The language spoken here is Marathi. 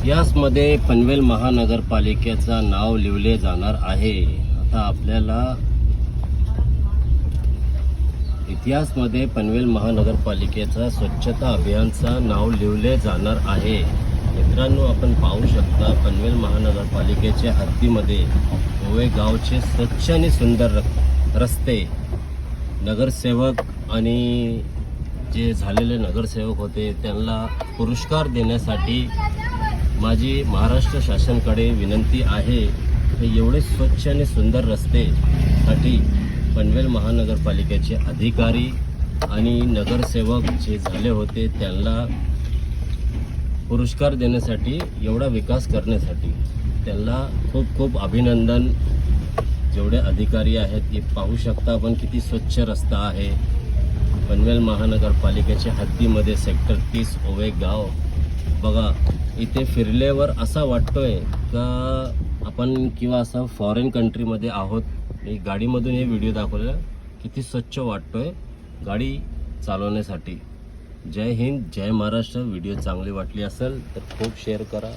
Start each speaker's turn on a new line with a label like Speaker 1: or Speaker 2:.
Speaker 1: इतिहासमध्ये पनवेल महानगरपालिकेचं नाव लिहिले जाणार आहे. आता आपल्याला इतिहासमध्ये पनवेल महानगरपालिकेचा स्वच्छता अभियानचं नाव लिवले जाणार आहे. मित्रांनो आपण पाहू शकता पनवेल महानगरपालिकेच्या हद्दीमध्ये ओवे गावचे स्वच्छ आणि सुंदर र- रस्ते नगरसेवक आणि जे झालेले नगरसेवक होते त्यांना पुरस्कार देण्यासाठी माझी महाराष्ट्र शासनकडे विनंती आहे हे एवढे स्वच्छ आणि सुंदर रस्तेसाठी पनवेल महानगरपालिकेचे अधिकारी आणि नगरसेवक जे झाले होते त्यांना पुरस्कार देण्यासाठी एवढा विकास करण्यासाठी त्यांना खूप खूप अभिनंदन. जेवढे अधिकारी आहेत ते पाहू शकता आपण किती स्वच्छ रस्ता आहे. पनवेल महानगरपालिकेच्या हद्दीमध्ये सेक्टर तीस ओवे गाव बघा इथे फिरल्यावर असा वाटतोय का आपण किंवा असं फॉरेन कंट्रीमध्ये आहोत. मी गाडीमधून हे व्हिडिओ दाखवलेला किती स्वच्छ वाटतोय गाडी चालवण्यासाठी. जय हिंद जय महाराष्ट्र. व्हिडिओ चांगली वाटली असेल तर खूप शेअर करा.